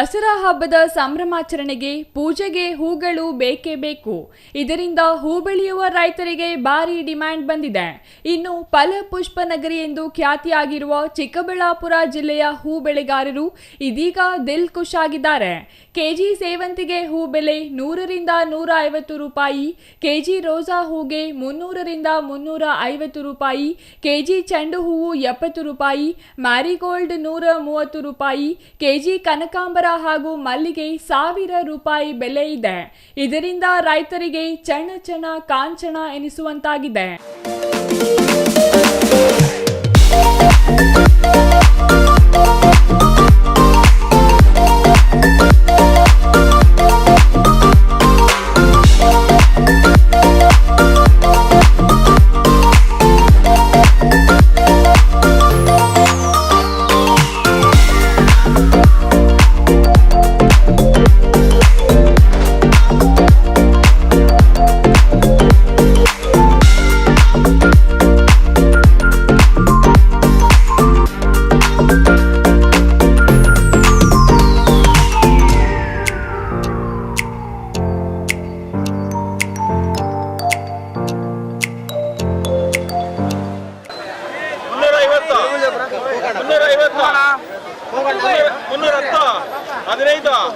ದಸರಾ ಹಬ್ಬದ ಸಂಭ್ರಮಾಚರಣೆಗೆ ಪೂಜೆಗೆ ಹೂಗಳು ಬೇಕೇ ಬೇಕು. ಇದರಿಂದ ಹೂ ಬೆಳೆಯುವ ರೈತರಿಗೆ ಭಾರಿ ಡಿಮ್ಯಾಂಡ್ ಬಂದಿದೆ. ಇನ್ನು ಫಲಪುಷ್ಪ ನಗರಿ ಎಂದು ಖ್ಯಾತಿಯಾಗಿರುವ ಚಿಕ್ಕಬಳ್ಳಾಪುರ ಜಿಲ್ಲೆಯ ಹೂ ಬೆಳೆಗಾರರು ಇದೀಗ ದಿಲ್ ಖುಷ್ ಆಗಿದ್ದಾರೆ ಕೆಜಿ ಸೇವಂತಿಗೆ ಹೂ ಬೆಲೆ ನೂರರಿಂದ ನೂರ ಐವತ್ತು ರೂಪಾಯಿ, ಕೆಜಿ ರೋಸಾ ಹೂಗೆ ಮುನ್ನೂರರಿಂದ ಮುನ್ನೂರ ಐವತ್ತು ರೂಪಾಯಿ, ಕೆಜಿ ಚೆಂಡು ಹೂವು ಎಪ್ಪತ್ತು ರೂಪಾಯಿ, ಮ್ಯಾರಿಗೋಲ್ಡ್ ನೂರ ಮೂವತ್ತು ರೂಪಾಯಿ, ಕೆಜಿ ಕನಕಾಂಬರ ಹಾಗೂ ಮಲ್ಲಿಗೆ ಸಾವಿರ ರೂಪಾಯಿ ಬೆಲೆ ಇದೆ. ಇದರಿಂದ ರೈತರಿಗೆ ಚಣ ಚಣ ಕಾಂಚನ ಎನಿಸುವಂತಾಗಿದೆ.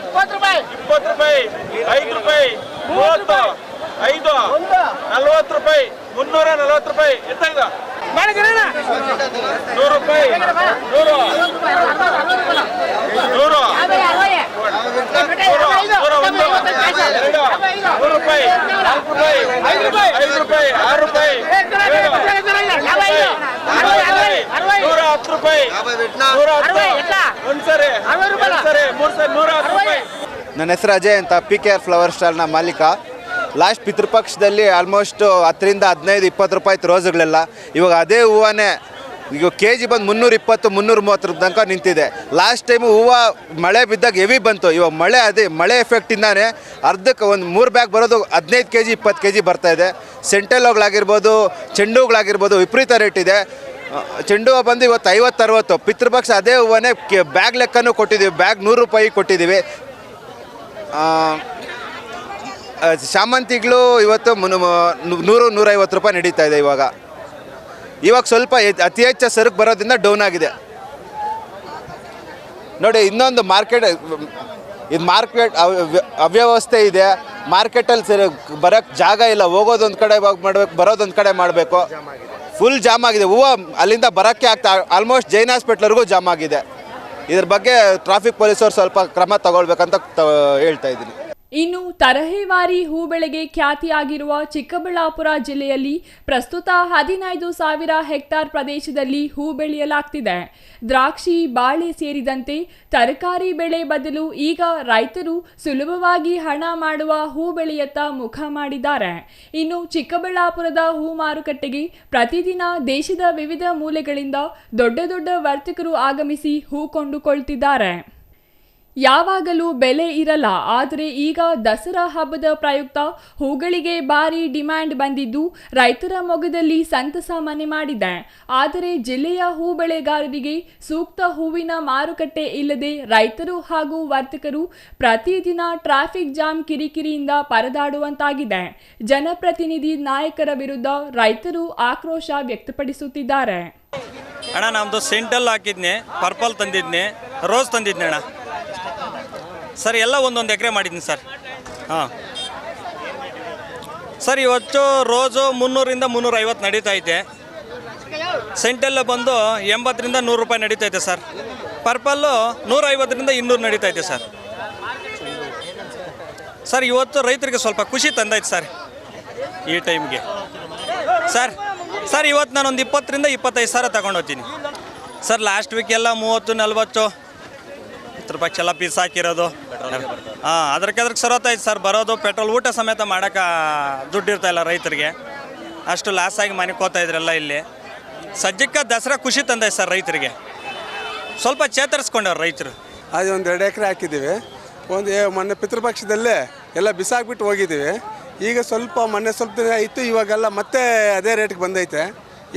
ಹದಿನೈದು ಇಪ್ಪತ್ತು ರೂಪಾಯಿ ಐದು ರೂಪಾಯಿ ಮೂವತ್ತು ಐದು ನಲ್ವತ್ತು ರೂಪಾಯಿ ಮುನ್ನೂರ ನಲ್ವತ್ತು ರೂಪಾಯಿ ಎಂತ ಇದು ನೂರು ರೂಪಾಯಿ ನೂರು ನೂರು ನೂರು ನೂರ ಒಂದು ಮೂರು ರೂಪಾಯಿ ನಾಲ್ಕು ರೂಪಾಯಿ ರೂಪಾಯಿ ಆರು ರೂಪಾಯಿ ಏಳು, ನೂರ ಹತ್ತು ರೂಪಾಯಿ ನೂರ ಹತ್ತು ಒಂದ್ಸರಿ ಒಂದ್ಸರಿ ಮೂರ್ ಸರಿ ನೂರ ಹತ್ತು ರೂಪಾಯಿ ನನ್ನ ಹೆಸರು ಅಜಯ್ ಅಂತ ಪಿ ಕೆ ಆರ್ ಫ್ಲವರ್ ಸ್ಟಾಲ್ನ ಮಾಲೀಕ. ಲಾಸ್ಟ್ ಪಿತೃಪಕ್ಷದಲ್ಲಿ ಆಲ್ಮೋಸ್ಟ್ ಹತ್ತರಿಂದ ಹದಿನೈದು, ಇಪ್ಪತ್ತು ರೂಪಾಯಿ ಇತ್ತು ರೋಸುಗಳೆಲ್ಲ ಇವಾಗ ಅದೇ ಹೂವನೇ, ಈಗ ಕೆ ಜಿ ಬಂದು ಮುನ್ನೂರು ಇಪ್ಪತ್ತು, ಮುನ್ನೂರು ಮೂವತ್ತು ರೂಪಾಯಿ ತನಕ ನಿಂತಿದೆ. ಲಾಸ್ಟ್ ಟೈಮು ಹೂವು ಮಳೆ ಬಿದ್ದಾಗ ಹೆವಿ ಬಂತು. ಇವಾಗ ಮಳೆ ಅದೇ, ಮಳೆ ಎಫೆಕ್ಟಿಂದಾನೆ ಅರ್ಧಕ್ಕೆ ಒಂದು ಮೂರು ಬ್ಯಾಗ್ ಬರೋದು ಹದಿನೈದು ಕೆ ಜಿ ಇಪ್ಪತ್ತು ಕೆ ಜಿ ಬರ್ತಾಯಿದೆ ಇದೆ. ಸೆಂಟೆಲ್ಲೋಗಳಾಗಿರ್ಬೋದು ಚೆಂಡು ಹೂಗಳಾಗಿರ್ಬೋದು ವಿಪರೀತ ರೇಟ್ ಇದೆ. ಚೆಂಡು ಹೂವು ಬಂದು ಇವತ್ತು ಐವತ್ತು, ಅರವತ್ತು. ಪಿತೃಪಕ್ಷ ಅದೇ ಹೂವನ್ನೇ ಕೆ ಬ್ಯಾಗ್ ಲೆಕ್ಕನೂ ಕೊಟ್ಟಿದ್ದೀವಿ. ಬ್ಯಾಗ್ ನೂರು ರೂಪಾಯಿ ಕೊಟ್ಟಿದ್ದೀವಿ. ಶಾಮಂತಿಗಳು ಇವತ್ತು ನೂರು ನೂರೈವತ್ತು ರೂಪಾಯಿ ನಡೀತಾ ಇದೆ ಇವಾಗ. ಇವಾಗ ಸ್ವಲ್ಪ ಅತಿ ಹೆಚ್ಚು ಸರಕು ಬರೋದ್ರಿಂದ ಡೌನ್ ಆಗಿದೆ. ನೋಡಿ ಇನ್ನೊಂದು ಮಾರ್ಕೆಟ್ ಇದು ಮಾರ್ಕೆಟ್ ಅವ್ಯವಸ್ಥೆ ಇದೆ. ಮಾರ್ಕೆಟಲ್ಲಿ ಸರಿ ಬರೋಕ್ಕೆ ಜಾಗ ಇಲ್ಲ. ಹೋಗೋದೊಂದು ಕಡೆ ಮಾಡಬೇಕು ಬರೋದೊಂದು ಕಡೆ ಮಾಡಬೇಕು. ಫುಲ್ ಜಾಮ್ ಆಗಿದೆ. ಹೂವು ಅಲ್ಲಿಂದ ಬರೋಕ್ಕೆ ಆಗ್ತಾ ಆಲ್ಮೋಸ್ಟ್ ಜೈನ್ ಹಾಸ್ಪಿಟ್ಲ್ವರೆಗೂ ಜಾಮ್ ಆಗಿದೆ. ಇದ್ರ ಬಗ್ಗೆ ಟ್ರಾಫಿಕ್ ಪೊಲೀಸರು ಸ್ವಲ್ಪ ಕ್ರಮ ತಗೊಳ್ಬೇಕಂತ ಹೇಳ್ತಾ ಇದ್ದೀನಿ. ಇನ್ನು ತರಹೇವಾರಿ ಹೂ ಬೆಳೆಗೆ ಖ್ಯಾತಿಯಾಗಿರುವ ಚಿಕ್ಕಬಳ್ಳಾಪುರ ಜಿಲ್ಲೆಯಲ್ಲಿ ಪ್ರಸ್ತುತ ಹದಿನೈದು ಸಾವಿರ ಹೆಕ್ಟಾರ್ ಪ್ರದೇಶದಲ್ಲಿ ಹೂ ಬೆಳೆಯಲಾಗ್ತಿದೆ. ದ್ರಾಕ್ಷಿ, ಬಾಳೆ ಸೇರಿದಂತೆ ತರಕಾರಿ ಬೆಳೆ ಬದಲು ಈಗ ರೈತರು ಸುಲಭವಾಗಿ ಹಣ ಮಾಡುವ ಹೂ ಬೆಳೆಯತ್ತ ಮುಖ ಮಾಡಿದ್ದಾರೆ. ಇನ್ನು ಚಿಕ್ಕಬಳ್ಳಾಪುರದ ಹೂ ಮಾರುಕಟ್ಟೆಗೆ ಪ್ರತಿದಿನ ದೇಶದ ವಿವಿಧ ಮೂಲೆಗಳಿಂದ ದೊಡ್ಡ ದೊಡ್ಡ ವರ್ತಕರು ಆಗಮಿಸಿ ಹೂ ಕೊಂಡುಕೊಳ್ತಿದ್ದಾರೆ. ಯಾವಾಗಲೂ ಬೆಲೆ ಇರಲ್ಲ, ಆದರೆ ಈಗ ದಸರಾ ಹಬ್ಬದ ಪ್ರಯುಕ್ತ ಹೂಗಳಿಗೆ ಭಾರಿ ಡಿಮ್ಯಾಂಡ್ ಬಂದಿದ್ದು ರೈತರ ಮೊಗದಲ್ಲಿ ಸಂತಸ ಮನೆ ಮಾಡಿದೆ. ಆದರೆ ಜಿಲ್ಲೆಯ ಹೂ ಬೆಳೆಗಾರರಿಗೆ ಸೂಕ್ತ ಹೂವಿನ ಮಾರುಕಟ್ಟೆ ಇಲ್ಲದೆ ರೈತರು ಹಾಗೂ ವರ್ತಕರು ಪ್ರತಿದಿನ ಟ್ರಾಫಿಕ್ ಜಾಮ್ ಕಿರಿಕಿರಿಯಿಂದ ಪರದಾಡುವಂತಾಗಿದೆ. ಜನಪ್ರತಿನಿಧಿ ನಾಯಕರ ವಿರುದ್ಧ ರೈತರು ಆಕ್ರೋಶ ವ್ಯಕ್ತಪಡಿಸುತ್ತಿದ್ದಾರೆ. ಅಣ್ಣ ನಮ್ಮದು ಸೆಂಟಲ್ ಹಾಕಿದ್ನೆ, ಪರ್ಪಲ್ ತಂದಿದ್ನೆ, ರೋಸ್ ತಂದಿದ್ನೆ ಅಣ್ಣ. ಸರ್, ಎಲ್ಲ ಒಂದೊಂದು ಎಕರೆ ಮಾಡಿದ್ದೀನಿ ಸರ್. ಹಾಂ. ಸರ್, ಇವತ್ತು ರೋಜು ಮುನ್ನೂರಿಂದ ಮುನ್ನೂರೈವತ್ತು ನಡೀತಾ ಐತೆ. ಸೆಂಟೆಲ್ಲ ಬಂದು ಎಂಬತ್ತರಿಂದ ನೂರು ರೂಪಾಯಿ ನಡೀತೈತೆ ಸರ್. ಪರ್ಪಲ್ಲು ನೂರೈವತ್ತರಿಂದ ಇನ್ನೂರು ನಡೀತೈತೆ ಸರ್. ಸರ್, ಇವತ್ತು ರೈತರಿಗೆ ಸ್ವಲ್ಪ ಖುಷಿ ತಂದೈತೆ ಸರ್. ಈ ಟೈಮ್ಗೆ. ಸರ್ ಸರ್, ಇವತ್ತು ನಾನೊಂದು ಇಪ್ಪತ್ತರಿಂದ ಇಪ್ಪತ್ತೈದು ಸಾವಿರ ತಗೊಂಡು ಸರ್, ಲಾಸ್ಟ್ ವೀಕೆಲ್ಲ ಮೂವತ್ತು, ನಲ್ವತ್ತು ಹತ್ತು ರೂಪಾಯಿ ಚೆಲ್ಲ ಪೀಸ್ ಹಾಕಿರೋದು. ಹಾಂ ಅದಕ್ಕೆ ಅದ್ರಕ್ಕೆ ಸರೋತೈತೆ ಸರ್, ಬರೋದು ಪೆಟ್ರೋಲ್, ಊಟ ಸಮೇತ ಮಾಡೋಕೆ ದುಡ್ಡು ಇಲ್ಲ ರೈತರಿಗೆ. ಅಷ್ಟು ಲಾಸ್ ಆಗಿ ಮನೆ ಕೋತಾ ಇದ್ರಲ್ಲ ಇಲ್ಲಿ. ಸದ್ಯಕ್ಕೆ ದಸರಾ ಖುಷಿ ತಂದೈತೆ ಸರ್ ರೈತರಿಗೆ. ಸ್ವಲ್ಪ ಚೇತರಿಸ್ಕೊಂಡವ್ರು ರೈತರು. ಅದು ಒಂದು ಎರಡು ಎಕರೆ ಹಾಕಿದ್ದೀವಿ. ಒಂದು ಮೊನ್ನೆ ಪಿತೃಪಕ್ಷದಲ್ಲೇ ಎಲ್ಲ ಬಿಸಾಕ್ಬಿಟ್ಟು ಹೋಗಿದ್ದೀವಿ. ಈಗ ಸ್ವಲ್ಪ ಮೊನ್ನೆ ಸ್ವಲ್ಪ ದಿನ ಇತ್ತು ಇವಾಗೆಲ್ಲ ಮತ್ತೆ ಅದೇ ರೇಟ್ಗೆ ಬಂದೈತೆ.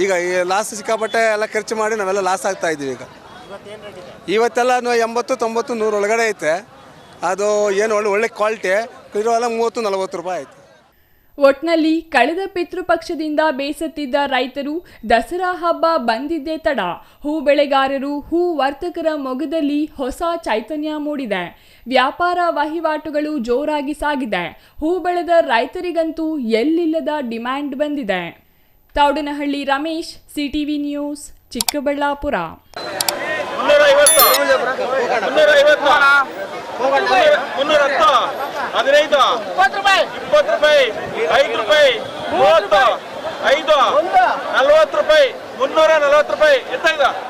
ಈಗ ಈ ಲಾಸ್ ಸಿಕ್ಕಾಪಟ್ಟೆ ಎಲ್ಲ ಖರ್ಚು ಮಾಡಿ ನಾವೆಲ್ಲ ಲಾಸ್ ಆಗ್ತಾ ಇದ್ದೀವಿ ಈಗ. ಇವತ್ತೆಲ್ಲ ನೂ ಎಂಬತ್ತು ತೊಂಬತ್ತು ನೂರು ಒಳಗಡೆ ಐತೆ. ಅದು ಏನು ಒಳ್ಳೆ ಒಳ್ಳೆ ಕ್ವಾಲಿಟಿ ಇರೋಲ್ಲ ಮೂವತ್ತು ನಲವತ್ತು ರೂಪಾಯಿ ಆಯ್ತು. ಒಟ್ನಲ್ಲಿ ಕಳೆದ ಪಿತೃಪಕ್ಷದಿಂದ ಬೇಸತ್ತಿದ್ದ ರೈತರು ದಸರಾ ಹಬ್ಬ ಬಂದಿದ್ದೇ ತಡ. ಹೂ ಬೆಳೆಗಾರರು ಹೂ ವರ್ತಕರ ಮೊಗದಲ್ಲಿ ಹೊಸ ಚೈತನ್ಯ ಮೂಡಿದೆ. ವ್ಯಾಪಾರ ವಹಿವಾಟುಗಳು ಜೋರಾಗಿ ಸಾಗಿದೆ. ಹೂ ಬೆಳೆದ ರೈತರಿಗಂತೂ ಎಲ್ಲಿಲ್ಲದ ಡಿಮ್ಯಾಂಡ್ ಬಂದಿದೆ. Taudanahalli Ramesh CTV news Chikkaballapur. ಮುನ್ನೂರ ಐವತ್ತು ಮುನ್ನೂರ ಹತ್ತು ಹದಿನೈದು ಇಪ್ಪತ್ತು ರೂಪಾಯಿ. ಐದು ರೂಪಾಯಿ. ಮೂವತ್ತು. ಐದು. ನಲ್ವತ್ತು ರೂಪಾಯಿ. ಮುನ್ನೂರ ನಲ್ವತ್ತು ರೂಪಾಯಿ. ಎಷ್ಟಾಯ್ತು